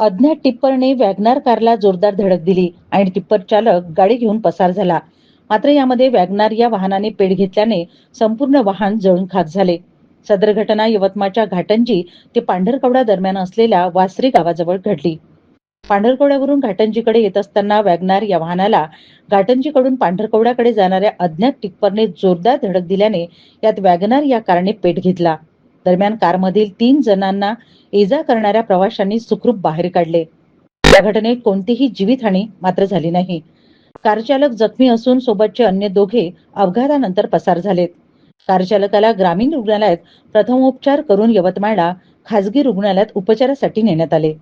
अज्ञात टिप्परने वॅगनार कारला जोरदार धडक दिली आणि टिप्पर चालक गाडी घेऊन पसार झाला. मात्र यामध्ये वॅगनार या वाहनाने पेट घेतल्याने संपूर्ण वाहन जळून खाक झाले. सदर घटना यवतमाळच्या घाटंजी ते पांढरकवडा दरम्यान असलेल्या वासरी गावाजवळ घडली. पांढरकवड्यावरून घाटंजीकडे येत असताना वॅगनार या वाहनाला घाटंजीकडून पांढरकवड्याकडे जाणाऱ्या अज्ञात टिप्परने जोरदार धडक दिल्याने यात वॅगनार या कारने पेट घेतला. दरम्यान कारमधील तीन जणांना इजा करणाऱ्या प्रवाशांनी सुखरूप बाहेर काढले. या घटनेत कोणतीही जीवितहानी मात्र झाली नाही. कारचालक जखमी असून सोबतचे अन्य दोघे अपघातानंतर पसार झालेत. कार चालकाला ग्रामीण रुग्णालयात प्रथमोपचार करून यवतमाळला खासगी रुग्णालयात उपचारासाठी नेण्यात आले.